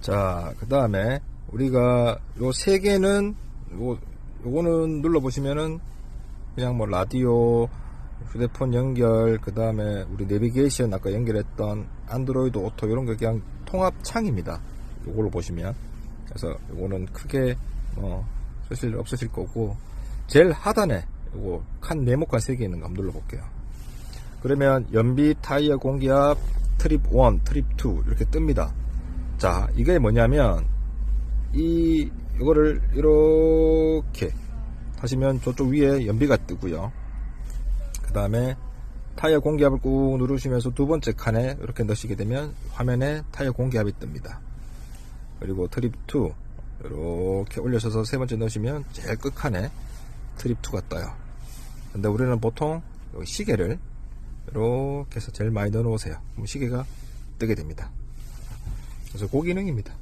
자, 그 다음에 우리가 요 세 개는 요 요거는 눌러 보시면은 그냥 뭐 라디오, 휴대폰 연결, 그 다음에 우리 내비게이션 아까 연결했던 안드로이드 오토 이런 거 그냥 통합 창입니다. 요걸로 보시면 그래서 요거는 크게 뭐 쓰실 일 없으실 거고 제일 하단에 요거 칸 네모칸 세 개 있는 거 한번 눌러 볼게요. 그러면 연비 타이어 공기압 트립 1, 트립 2 이렇게 뜹니다. 자, 이게 뭐냐면 이 이거를 이렇게 하시면 저쪽 위에 연비가 뜨고요. 그 다음에 타이어 공기압을 꾹 누르시면서 두 번째 칸에 이렇게 넣으시게 되면 화면에 타이어 공기압이 뜹니다. 그리고 트립 2 이렇게 올려셔서 세 번째 넣으시면 제일 끝칸에 트립 2가 떠요. 근데 우리는 보통 시계를 이렇게 해서 제일 많이 넣어 놓으세요. 그럼 시계가 뜨게 됩니다. 그래서 고기능입니다.